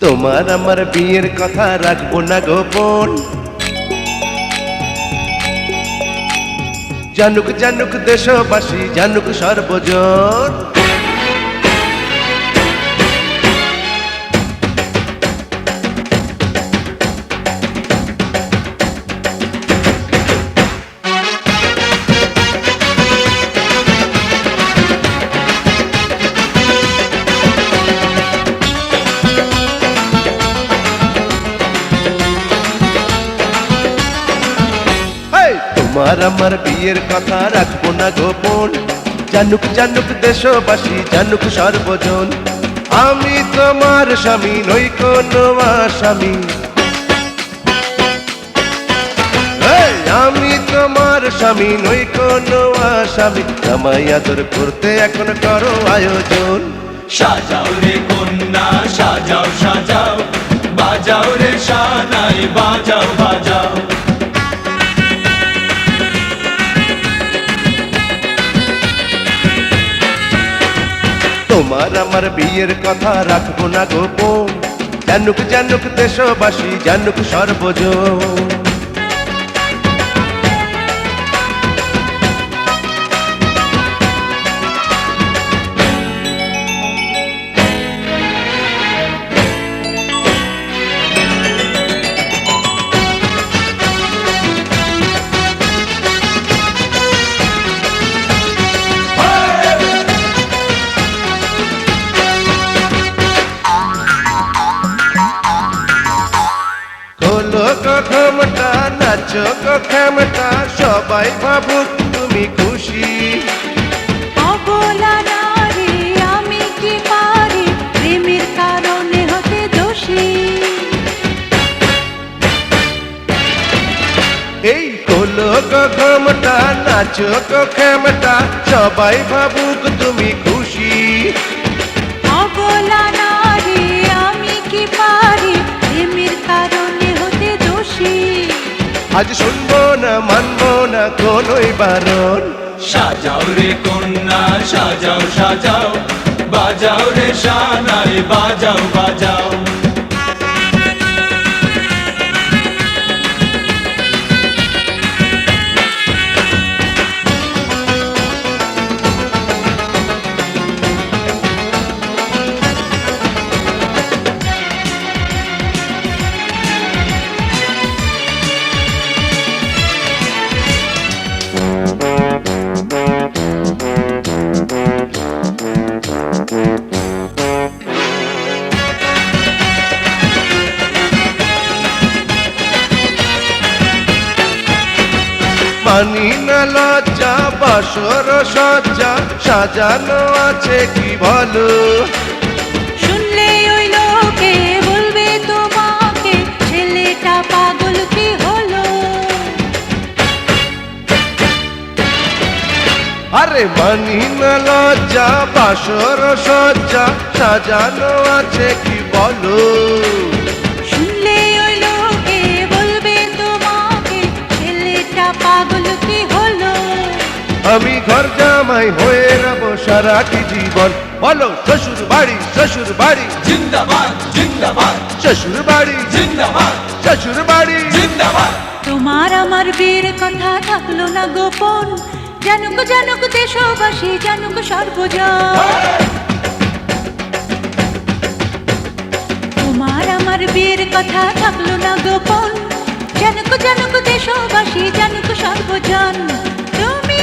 তোমার আমার বিয়ের কথা রাখব না গোপন জানুক জানুক দেশবাসী জানুক সর্বজন। তোমার আমার বিয়ের কথা রাখব না গোপন। জানুক জানুক দেশবাসী, জানুক সর্বজন। আমি তোমার স্বামী নই কোনো আসামি। আমি তোমার স্বামী নই কোনো আসামি। জামাই আদর করতে এখন করো আয়োজন। সাজাও রে কন্যা, সাজাও সাজাও। বাজাও রে সানাই, বাজাও বাজাও। আমার বিয়ের কথা রাখব না গোপন। জানুক জানুক দেশবাসী জানুক সর্বজন। খোলো নাচ কখমটা সবাই ভাবুক তুমি খুশি। আমি কি পারি? প্রেমের কারণে হতে দোষী। এই খোলো কখমটা নাচো কখমটা সবাই ভাবুক তুমি খুশি। অবলা নারী আমি কি পারি? আজ শুনব না, মানবো না কোনোই বারণ। সাজাও রে কন্যা, সাজাও সাজাও। বাজাও রে সানাই, বাজাও বাজাও। বাসর সজ্জা সাজানো আছে কি বলো? শুনলে ওই লোকে বলবে তোমাকে ছেলেটা পাগল কি হলো? আরে মানি না লজ্জা বাসর সজ্জা সাজানো আছে কি বলো? আমি ঘর জামাই হয়ে রব সারাটি জীবন। বলো শ্বশুর বাড়ি শ্বশুর বাড়ি। জিন্দাবাদ জিন্দাবাদ। শ্বশুর বাড়ি। জিন্দাবাদ। শ্বশুর বাড়ি। জিন্দাবাদ। তোমার আমার বিয়ের কথা থাকল না গোপন। জানুক জানুক দেশবাসী জানুক সর্বজন। তোমার আমার বিয়ের কথা থাকল না গোপন। জানুক জানুক দেশবাসী জানুক সর্বজন। তুমি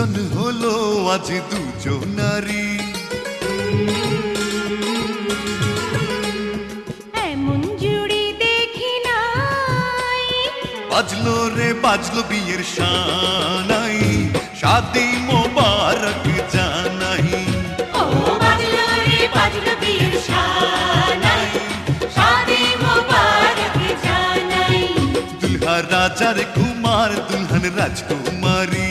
দুজন হলো আজ দুজন নারী। এমন জুড়ি দেখি নাই। বাজলো রে বাজলো বিয়ের শানাই। শাদি মোবারক জানাই। ও বাজলো রে বাজলো বিয়ের শানাই। শাদি মোবারক জানাই। দুলহা রাজার কুমার দুলহন রাজকুমারী।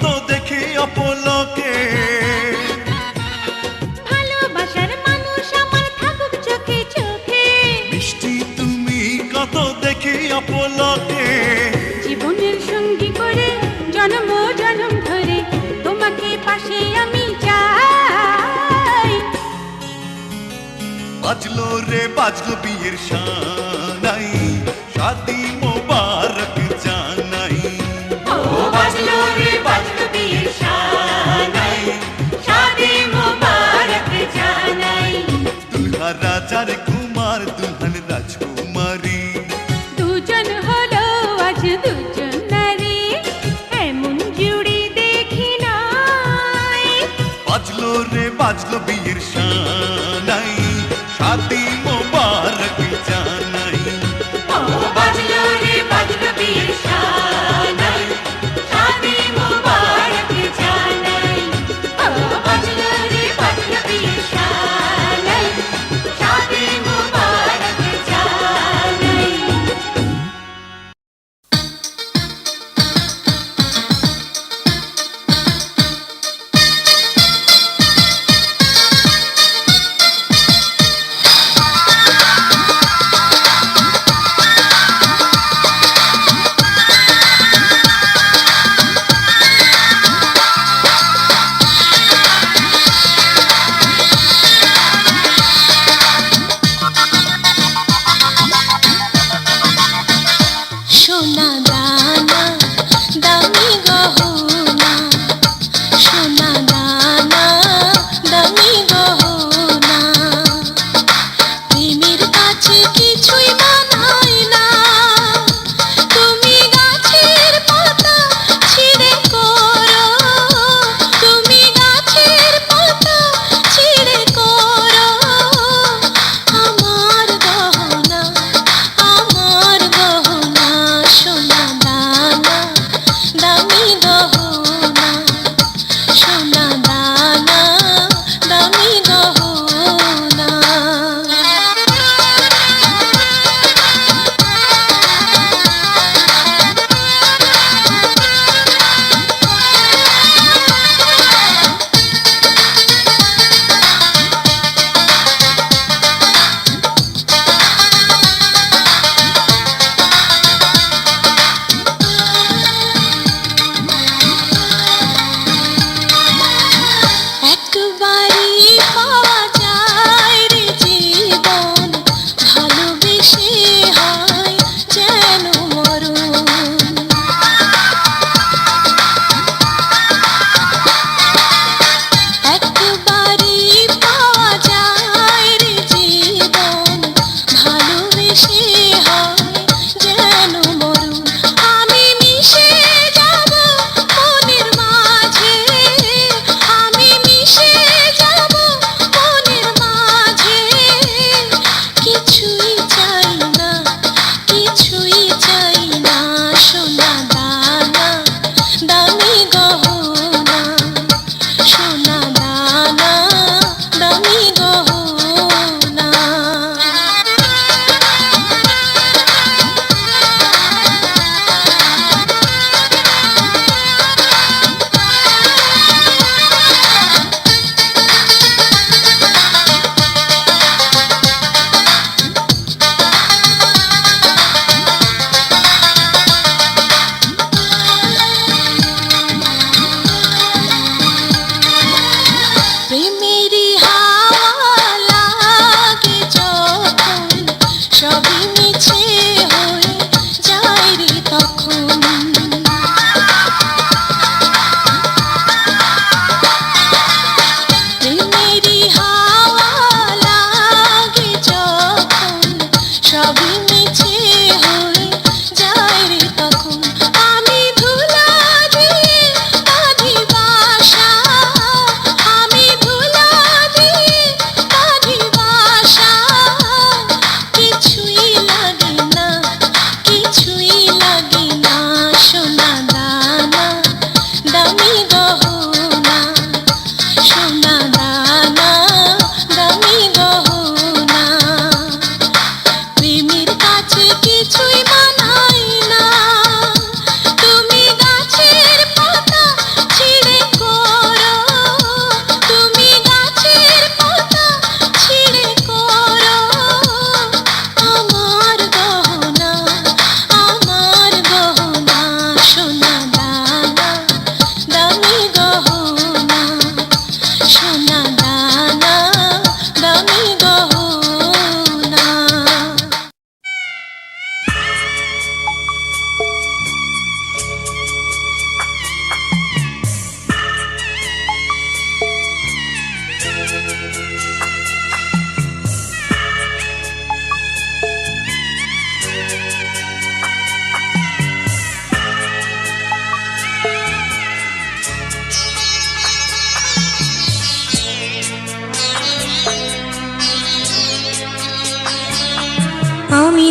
কত দেখি অপলকে। ভালোবাসার মানুষ আমার থাকুক চোখে চোখে। মিষ্টি তুমি কত দেখি অপলকে। জীবনের সঙ্গী করে জন্ম জন্ম ধরে তোমাকে পাশে আমি চাই। বাজলো রে বাজলো বিয়ের Hacla bir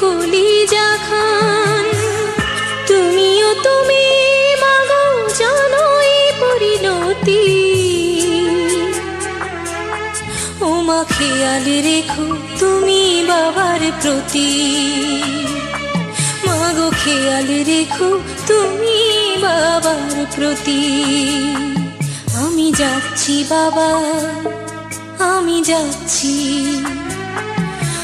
কেউ কলি খান। তুমিও তুমি, মাগো জানো এই পরিণতি। ও মা খেয়াল রেখো তুমি বাবার প্রতি। মাগো খেয়াল রেখো তুমি বাবার প্রতি। আমি যাচ্ছি বাবা, আমি যাচ্ছি।